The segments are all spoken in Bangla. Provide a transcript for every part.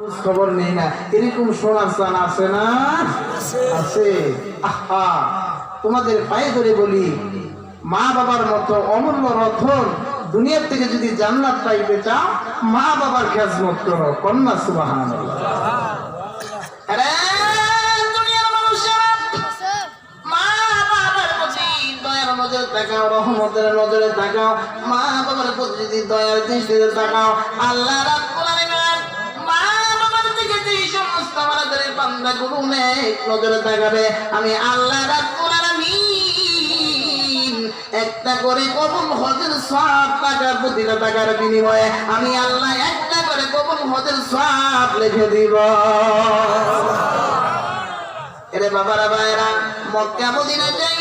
খবর নেই না। এরকম সোনার চান আছে না? আছে। আহা। তোমাদের পায়ে ধরে বলি মা বাবার মতো অমূল্য রতন দুনিয়ার থেকে যদি জান্নাত পাইতে চাও মা বাবার খেজমত করো। কন্যা সুবাহান আরে মা বাবার প্রতি দয়ার নজরে তাকাও রহমতের নজরে তাকাও মা বাবার প্রতি যদি দয়ার দৃষ্টিতে তাকাও আল্লাহ বান্দাগুলো নেক নজরে তাকাবে। আমি আল্লাহ রাব্বুল আলামিন একটা করে কবুল হজের সব টাকার প্রতিটা টাকার বিনিময়ে আমি আল্লাহ একটা করে কবুল হজের সব লিখে দিব। এরে বাবারা ভাইরা মক্কা মদিনা যাইয়া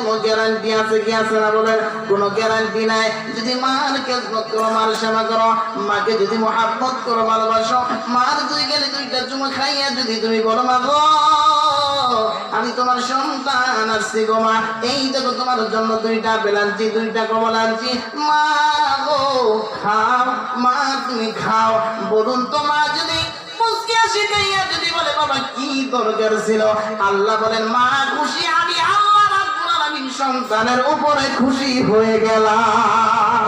কোনো গ্যারান্টি আছে কি আছে না বলে কোনো গ্যারান্টি নাই। যদি মার খেদমত করো, মার সেবা করো, মাকে যদি মহাব্বত করো, ভালোবাসো, মার দুই গেলে দুইটা চুমা খাইয়া যদি তুমি বলো মা গো আমি তোমার সন্তান আসছি গো মা। এই দেখো তোমার জন্য দুইটা বেলাঞ্চি দুইটা কমলাঞ্চি মা গো খাও, মা, তুমি খাও। বলুন তো মা, যদি মুসকে আসি যদি বলে, বাবা, কি দরকার ছিল? আল্লাহ বলেন, মা, খুশি আমি সন্তানের উপরে খুশি হয়ে গেলাম।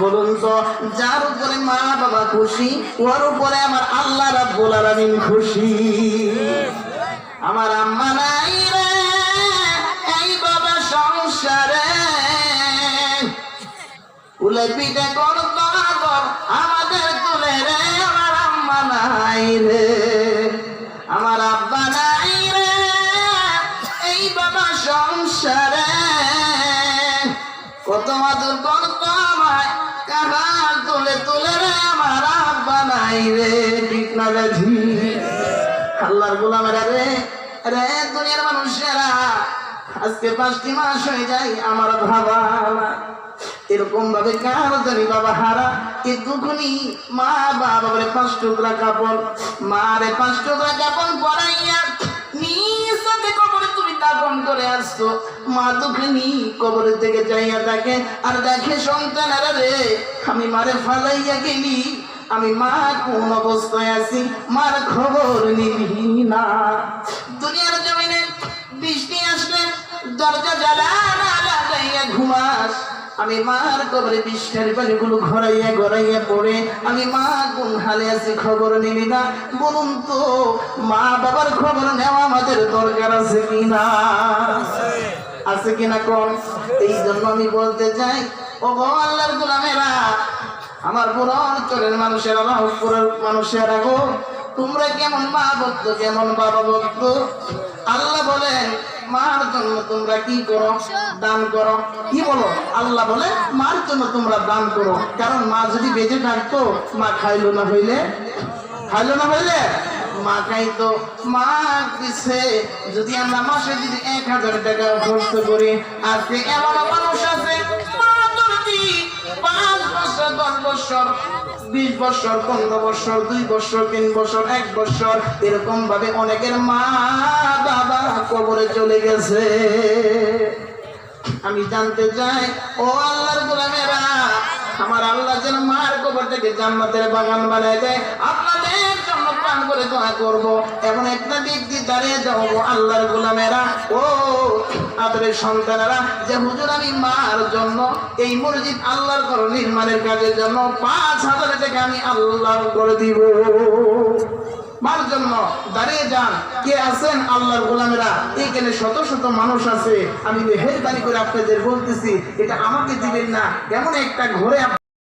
বলুন তো, যার উপরে মা বাবা খুশি, ওর উপরে আমার আল্লাহ রাব্বুল আলামিন খুশি। আমার আম্মা নাই রে, এই বাবা সংসারে। উলে পিঠে করত আমাদের তুলে রে, আমার আম্মা নাই রে। কত মাদুর করত আমায় কাহার তুলে তুলে রে আমার আব্বা নাই রে। ঠিক না বেঝি আল্লাহর গোলামেরা রে রে দুনিয়ার মানুষেরা, আজকে পাঁচটি মাস হয়ে যায় আমার ভাবা এরকম ভাবে কার জানি বাবা হারা? একটুখানি মা বাবা বলে পাঁচ টুকরা কাপড়। মা রে পাঁচ টুকরা কাপড় পরাইয়া কবরে দাপন করে আসতো। মা দুখানি কবরের থেকে যাইয়া থাকে আর দেখে সন্তানেরা রে, আমি মারে ফালাইয়া গেলি। আমি মা কোন অবস্থায় আছি? মার খবর নিবি না। দুনিয়ার জমিনে বৃষ্টি আসলে দরজা জ্বালা ঘুমাস আমি মার কবরে বৃষ্টির পানিগুলো ঘরাইয়া ঘরাইয়া পড়ে, আমি মা কোন হালে আছি খবর নিবি না? বলুন তো, মা বাবার খবর নেওয়া আমাদের দরকার আছে কি কিনা আছে কিনা কম? এই জন্য আমি বলতে চাই ও গো আল্লাহর গোলামেরা, আমার পুরো অঞ্চলের মানুষেরা রহপুরের মানুষেরা গো তোমরা কেমন মা ভক্ত কেমন বাবা ভক্ত আল্লাহ বলেন, মার জন্য তোমরা কি করো? দান করো। কি বলো? আল্লাহ বলে, মার জন্য তোমরা দান করো। কারণ মা যদি বেঁচে থাকতো, মা খাইলো না হইলে? খাইলো না হইলে? মা খাইতো। মা দিছে, যদি আমরা মাসে যদি এক হাজার টাকা খরচ করি, আজকে এমন মানুষ বিশ বছর, পনেরো বছর, দুই বছর, তিন বছর, এক বছর, এরকম ভাবে অনেকের মা বাবা কবরে চলে গেছে। আমি জানতে চাই, ও আল্লাহর গোলামেরা, আমার আল্লাহ যেন মার কবর থেকে জান্নাতের বাগান বানায় দেয়। আপনাদের জন্য প্রাণ করে দোয়া করব। এমন একটা ব্যক্তি দাঁড়িয়ে যাব আল্লাহর গোলামেরা। ও আপনাদের সন্তানেরা যে হুজুর আমি মার জন্য এই মসজিদ আল্লাহর ঘর নির্মাণের কাজের জন্য পাঁচ হাজার টাকা আমি আল্লাহ করে দিব। মার জন্য দাঁড়িয়ে যান। কে আছেন আল্লাহর গোলামেরা? এখানে শত শত মানুষ আছে। আমি মেহেরবানি করে আপনাদের বলতেছি, এটা আমাকে দিবেন না। এমন একটা ঘরে